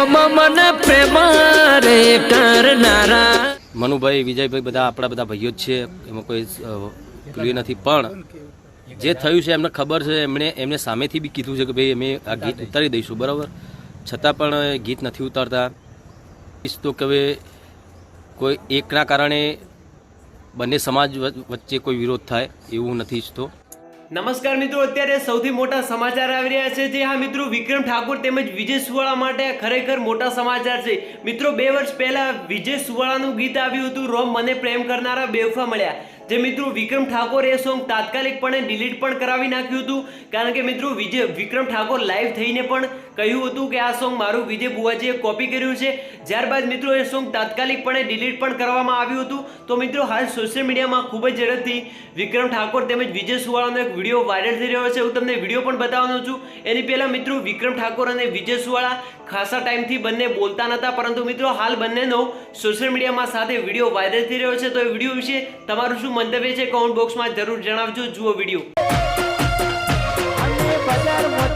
ઓમ પ્રેમ રે કરનારા. મનુભાઈ, વિજયભાઈ બધા આપણા બધા ભાઈઓ જ છે. એમાં કોઈ પ્રિય નથી. પણ જે થયું છે એમને ખબર છે, એમણે, એમને સામેથી બી કીધું છે કે ભાઈ અમે આ ગીત ઉતારી દઈશું, બરાબર? છતાં પણ ગીત નથી ઉતારતા. ઈચ્છતો કે કોઈ એકના કારણે બંને સમાજ વચ્ચે કોઈ વિરોધ થાય એવું નથી ઈચ્છતો નમસ્કાર મિત્રો, અત્યારે સૌથી મોટા સમાચાર આવી રહ્યા છે. જે હા, મિત્રો, વિક્રમ ઠાકોર તેમજ વિજય સુવાળા માટે ખરેખર મોટા સમાચાર છે. મિત્રો, બે વર્ષ પહેલા વિજય સુવાળાનું ગીત આવ્યું હતું, રોમ મને પ્રેમ કરનારા બેવફા મળ્યા. જે મિત્રો વિક્રમ ઠાકોર એ સોંગ તાત્કાલિકપણે ડિલીટ પણ કરાવી નાખ્યું હતું. કારણ કે મિત્રો વિજય, વિક્રમ ઠાકોર લાઈવ થઈને પણ કહ્યું હતું કે આ સોંગ મારું વિજય બુવાજીએ કોપી કર્યું છે. ત્યારબાદ મિત્રો એ સોંગ તાત્કાલિકપણે ડિલીટ પણ કરવામાં આવ્યું હતું. તો મિત્રો હાલ સોશિયલ મીડિયામાં ખૂબ જ ઝડપથી વિક્રમ ઠાકોર તેમજ વિજય સુવાળાનો એક વીડિયો વાયરલ થઈ રહ્યો છે. હું તમને વીડિયો પણ બતાવવાનો છું. એની પહેલાં મિત્રો વિક્રમ ઠાકોર અને વિજય સુવાળા ખાસા ટાઈમથી બંને બોલતા નહોતા પરંતુ મિત્રો હાલ બંનેનો સોશિયલ મીડિયામાં સાથે વીડિયો વાયરલ થઈ રહ્યો છે. તો એ વીડિયો વિશે તમારું શું મંતવ્ય છે કોમેન્ટ બોક્સમાં જરૂર જણાવજો જુઓ વીડિયો અને બજારમાં